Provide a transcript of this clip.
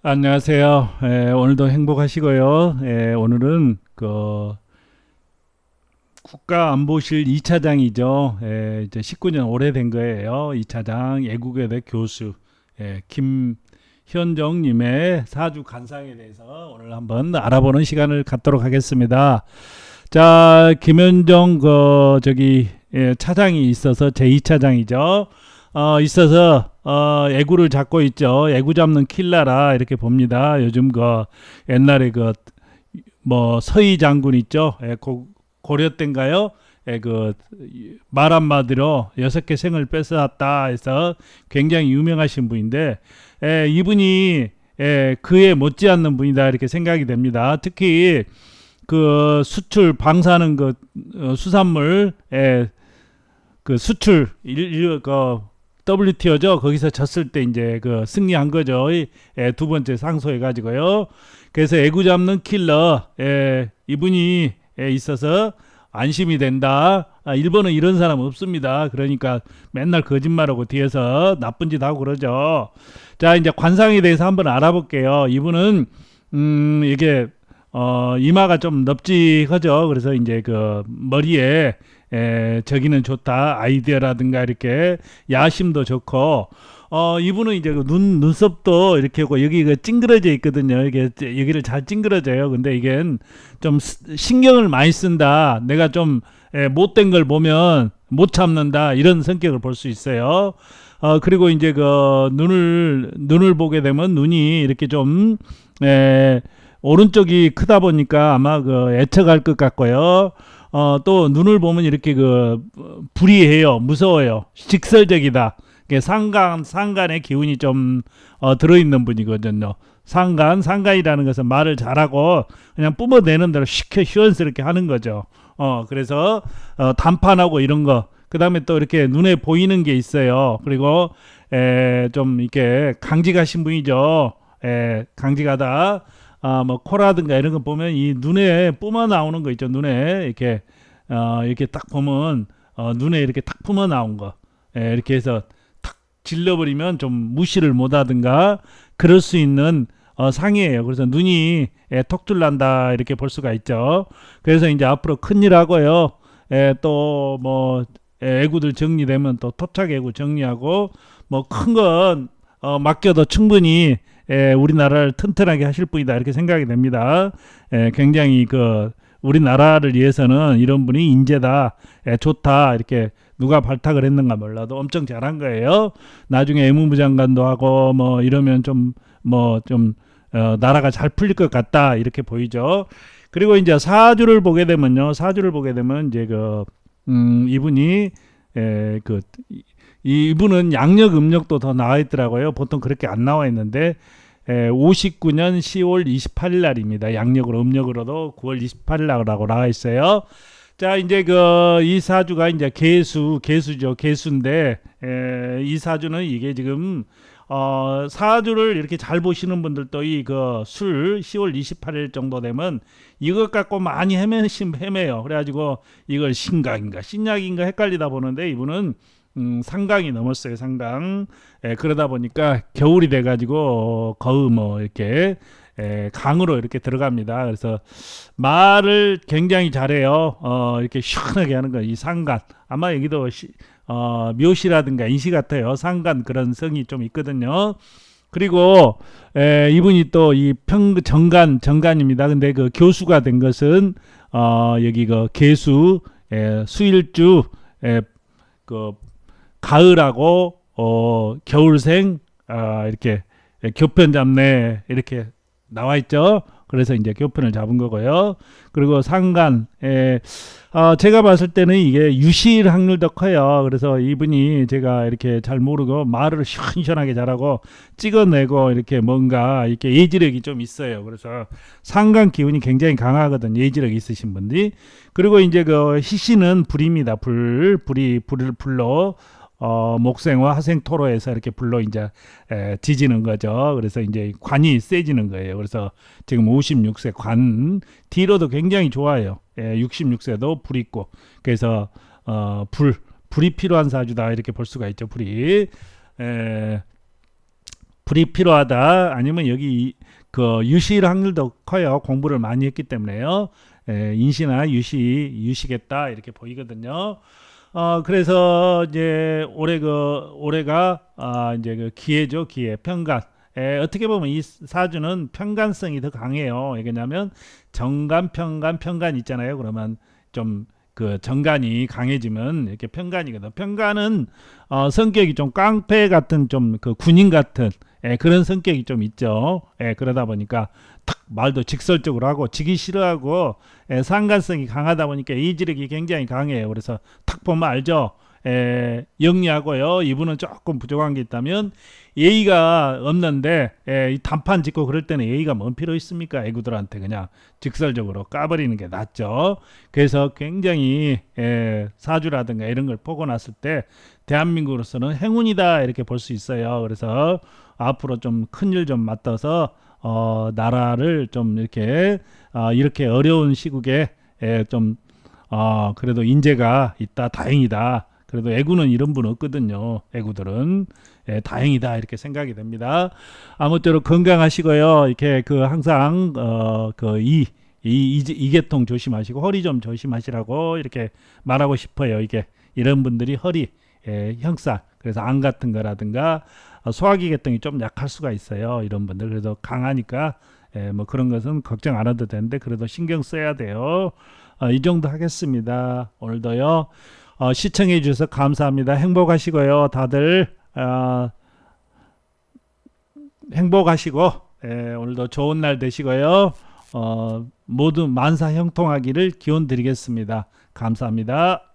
안녕하세요. 에, 오늘도 행복하시고요. 에, 오늘은 그 국가안보실 2차장이죠. 에, 이제 19년 오래된 거예요. 2차장 애국외대 교수 에, 김현정님의 사주 간상에 대해서 오늘 한번 알아보는 시간을 갖도록 하겠습니다. 자, 김현정 그 저기 예, 차장이 있어서 제 2차장이죠. 어, 있어서 어, 애구를 잡고 있죠. 애구 잡는 킬라라 이렇게 봅니다. 요즘 그 옛날에 그 뭐 서희 장군 있죠. 예, 고, 고려 때인가요? 예, 그말 한마디로 여섯 개 생을 뺏어왔다 해서 굉장히 유명하신 분인데 예, 이분이 예, 그에 못지않는 분이다 이렇게 생각이 됩니다. 특히 그 수출 방사능 그 어, 수산물 예, 그 수출 일, 일, 그 WTO죠. 거기서 졌을 때 이제 그 승리한 거죠. 예, 두 번째 상소해 가지고요. 그래서 애구 잡는 킬러 예, 이분이 예, 있어서 안심이 된다. 아, 일본은 이런 사람 없습니다. 그러니까 맨날 거짓말하고 뒤에서 나쁜 짓 하고 그러죠. 자, 이제 관상에 대해서 한번 알아볼게요. 이분은 음, 이게 어, 이마가 좀 넙직하죠. 그래서 이제 그 머리에 에, 저기는 좋다 아이디어라든가 이렇게 야심도 좋고 어 이분은 이제 그눈 눈썹도 이렇게 하고 여기 그 찡그러져 있거든요. 이게 여기를 잘 찡그러져요. 근데 이게 좀 신경을 많이 쓴다. 내가 좀 에, 못된 걸 보면 못 참는다 이런 성격을 볼 수 있어요. 어 그리고 이제 그 눈을 눈을 보게 되면 눈이 이렇게 좀 에, 오른쪽이 크다 보니까 아마 그 애처갈 것 같고요. 어, 또 눈을 보면 이렇게 그 불이해요. 무서워요. 직설적이다. 상간 상간의 기운이 좀 어, 들어있는 분이거든요. 상간 상간이라는 것은 말을 잘하고 그냥 뿜어내는 대로 시켜 시원스럽게 하는 거죠. 어 그래서 어, 단판하고 이런 거 그다음에 또 이렇게 눈에 보이는 게 있어요. 그리고 에, 좀 이렇게 강직하신 분이죠. 에, 강직하다. 아, 뭐 코라든가 이런 거 보면 이 눈에 뿜어 나오는 거 있죠. 눈에 이렇게 어, 이렇게 딱 보면 어, 눈에 이렇게 탁 뿜어 나온 거. 예, 이렇게 해서 탁 질러버리면 좀 무시를 못하든가 그럴 수 있는 어, 상이에요. 그래서 눈이 예, 톡줄 난다 이렇게 볼 수가 있죠. 그래서 이제 앞으로 큰일 하고요. 예, 또뭐 예, 애구들 정리되면 또 토착 애구 정리하고 뭐 큰 건 어, 맡겨도 충분히 에, 우리나라를 튼튼하게 하실 분이다 이렇게 생각이 됩니다. 에, 굉장히 그 우리나라를 위해서는 이런 분이 인재다, 에, 좋다 이렇게 누가 발탁을 했는가 몰라도 엄청 잘한 거예요. 나중에 외무부 장관도 하고 뭐 이러면 좀 뭐 좀 어, 나라가 잘 풀릴 것 같다 이렇게 보이죠. 그리고 이제 사주를 보게 되면요, 사주를 보게 되면 이제 그 음, 이분이 에, 그 이분은 양력 음력도 더 나와 있더라고요. 보통 그렇게 안 나와 있는데 에, 59년 10월 28일 날입니다. 양력으로 음력으로도 9월 28일 날라고 나와 있어요. 자, 이제 그 이 사주가 이제 개수, 개수죠. 개수인데 에, 이 사주는 이게 지금 어, 사주를 이렇게 잘 보시는 분들도 이 그 술 10월 28일 정도 되면 이것 갖고 많이 헤매, 헤매요. 그래가지고 이걸 신각인가 신약인가 헷갈리다 보는데 이분은 음, 상강이 넘었어요. 상강. 에, 그러다 보니까 겨울이 돼가지고 어, 거의 뭐 이렇게 에, 강으로 이렇게 들어갑니다. 그래서 말을 굉장히 잘해요. 어, 이렇게 시원하게 하는 거. 이 상간. 아마 여기도 시, 어, 묘시라든가 인시 같아요. 상간 그런 성이 좀 있거든요. 그리고 에, 이분이 또 이 평 정간 정간입니다. 근데 그 교수가 된 것은 어, 여기 그 개수 에, 수일주 에, 그 가을하고 어, 겨울생 아, 이렇게 교편 잡네 이렇게 나와 있죠. 그래서 이제 교편을 잡은 거고요. 그리고 상간, 에, 어, 제가 봤을 때는 이게 유실 확률도 커요. 그래서 이분이 제가 이렇게 잘 모르고 말을 시원시원하게 잘하고 찍어내고 이렇게 뭔가 이렇게 예지력이 좀 있어요. 그래서 상간 기운이 굉장히 강하거든. 예지력 있으신 분들이. 그리고 이제 그 희씨는 불입니다. 불, 불이 불을 불러 어, 목생과 하생 토로에서 이렇게 불러 이제 에, 지지는 거죠. 그래서 이제 관이 세지는 거예요. 그래서 지금 56세 관 뒤로도 굉장히 좋아요. 예, 66세도 불 있고 그래서 어, 불 불이 필요한 사주다 이렇게 볼 수가 있죠. 불이 에, 불이 필요하다 아니면 여기 이- 그 유시일 확률도 커요. 공부를 많이 했기 때문에요. 에, 인시나 유시 유시겠다 이렇게 보이거든요. 어 그래서 이제 올해 그 올해가 아 이제 그 기회죠 기회 편간. 에, 어떻게 보면 이 사주는 편간성이 더 강해요. 왜냐하면 정간 편간 편간 있잖아요. 그러면 좀 그 정간이 강해지면 이렇게 편간이거든. 편간은 어, 성격이 좀 깡패 같은 좀 그 군인 같은 예, 그런 성격이 좀 있죠. 예, 그러다 보니까 탁 말도 직설적으로 하고 지기 싫어하고 예, 상관성이 강하다 보니까 이지력이 굉장히 강해요. 그래서 탁 보면 알죠. 예, 영리하고요. 이분은 조금 부족한 게 있다면 예의가 없는데 예, 이 단판 짓고 그럴 때는 예의가 뭔 필요 있습니까? 애구들한테 그냥 직설적으로 까버리는 게 낫죠. 그래서 굉장히 예, 사주라든가 이런 걸 보고 났을 때 대한민국으로서는 행운이다 이렇게 볼 수 있어요. 그래서 앞으로 좀 큰일 좀 맡아서 어, 나라를 좀 이렇게 아, 이렇게 어려운 시국에 예, 좀 어, 그래도 인재가 있다 다행이다. 그래도 애구는 이런 분 없거든요. 애구들은 예, 다행이다 이렇게 생각이 됩니다. 아무쪼록 건강하시고요. 이렇게 그 항상 어 그이 이, 이, 이계통 조심하시고 허리 좀 조심하시라고 이렇게 말하고 싶어요. 이게 이런 분들이 허리 예, 형상 그래서 안 같은 거라든가 어, 소화기 계통이 좀 약할 수가 있어요. 이런 분들 그래도 강하니까 예, 뭐 그런 것은 걱정 안 해도 되는데 그래도 신경 써야 돼요. 어, 이 정도 하겠습니다. 오늘도요. 어, 시청해 주셔서 감사합니다. 행복하시고요. 다들 어, 행복하시고 예, 오늘도 좋은 날 되시고요. 어, 모두 만사 형통하기를 기원 드리겠습니다. 감사합니다.